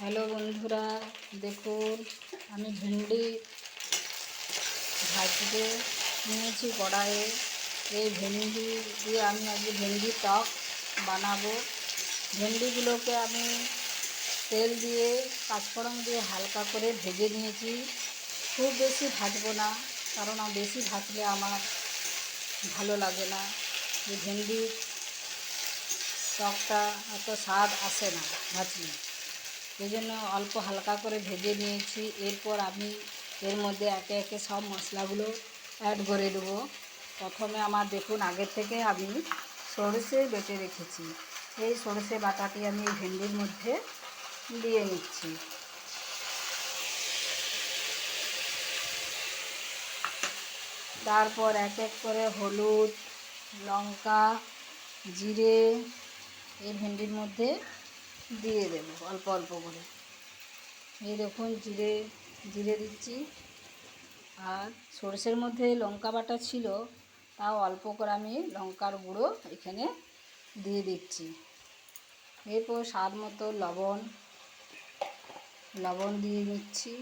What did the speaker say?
Hello বন্ধুরা, দেখুন, আমি ভেন্ডি ভাজতে নিয়েছি কড়াইয়ে। এই ভেন্ডি দিয়ে আমি আজকে ভেন্ডি টক বানাবো। ভেন্ডিগুলোকে আমি তেল দিয়ে, পাঁচফোড়ন দিয়ে হালকা করে ভেজে নিয়েছি। খুব বেশি ভাজবো না, কারণ বেশি ভাজলে আমার ভালো লাগে না। এই ভেন্ডির টকটা এত স্বাদ আসে না ভাজলে। জন্য অল্প হালকা করে ভেজে নিয়েছি। এরপর আমি এর মধ্যে একে একে সব মশলাগুলো অ্যাড করে দেবো। প্রথমে আমার দেখুন, আগের থেকে আমি সরষে বেটে রেখেছি। এই সরষে বাটাটি আমি ভেন্ডির মধ্যে দিয়ে নিচ্ছি। তারপর এক এক করে হলুদ, লঙ্কা, জিরে এই ভেন্ডির মধ্যে দিয়ে দেবো, অল্প অল্প করে। এই দেখুন, জিরে জিরে দিচ্ছি। আর সরষের মধ্যে লঙ্কা বাটা ছিল, তাও অল্প করে আমি লঙ্কার গুঁড়ো এখানে দিয়ে দিচ্ছি। এরপর স্বাদ মতো লবণ লবণ দিয়ে নিচ্ছি